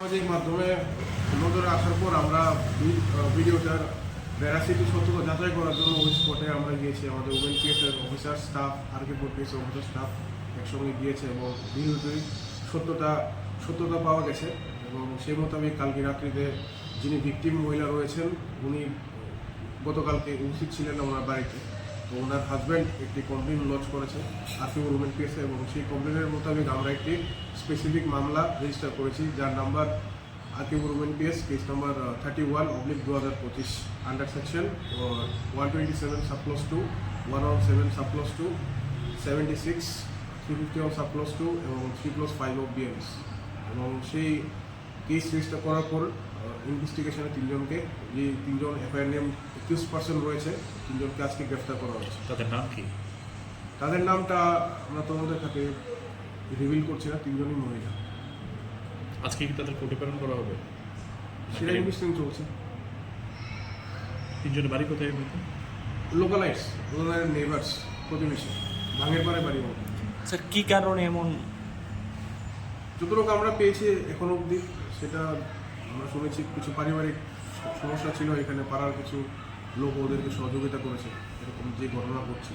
সামাজিক মাধ্যমে নজরে আসার পর আমরা ভিডিওটার ভ্যারাসিটি সত্যতা যাচাই করার জন্য ওই স্পটে আমরা গিয়েছি। আমাদের উমেন পিএসের অফিসার স্টাফ আর কে পিএস অফিসার স্টাফ একসঙ্গে গিয়েছে এবং ভিডিওটির সত্যতা সত্যতা পাওয়া গেছে এবং সেই মোতাবেক কালকে রাত্রিতে যিনি ভিকটিম মহিলা রয়েছেন, উনি গতকালকে উপস্থিত ছিলেন ওনার বাড়িতে। তো ওনার হাজব্যান্ড একটি কমপ্লেন লঞ্চ করেছে আরপিও উমেন পিএসে এবং সেই কমপ্লেনের মোতাবেক আমরা একটি স্পেসিফিক মামলা রেজিস্টার করেছি, যার number RPO women PS case number thirty one oblique দু হাজার পঁচিশ under section one twenty seven surplus two one one seven surplus two seventy six three fifty one surplus two এবং three plus five of BNS এবং সেই case register করার পর ইনভেস্টিগেশনে তিনজনকে যে তিনজন এফআইআর নেম একুশ পার্সেন্ট রয়েছে তিনজনকে আজকে গ্রেফতার করা হয়েছে। তাদের নাম কি? তাদের নামটা আমরা তোমাদের খাতে রিভিল করছি না তিনজনই মহিলা। আজকে কি তাদের কোর্টে প্রেরণ করা হবে? সেটা ইনভেস্টিং চলছে। তিনজনের বাড়ি কোথায়? লোকালাইটস ওনার নেবার্স প্রতিবেশী ভাঙের পাড়ে বাড়ি স্যার কি কারণে এমন? যতটুকু আমরা পেয়েছি এখন অবধি সেটা আমরা শুনেছি কিছু পারিবারিক সমস্যা ছিল, এখানে পাড়ার কিছু লোক ওদেরকে সহযোগিতা করেছে। এরকম যে ঘটনা ঘটছে।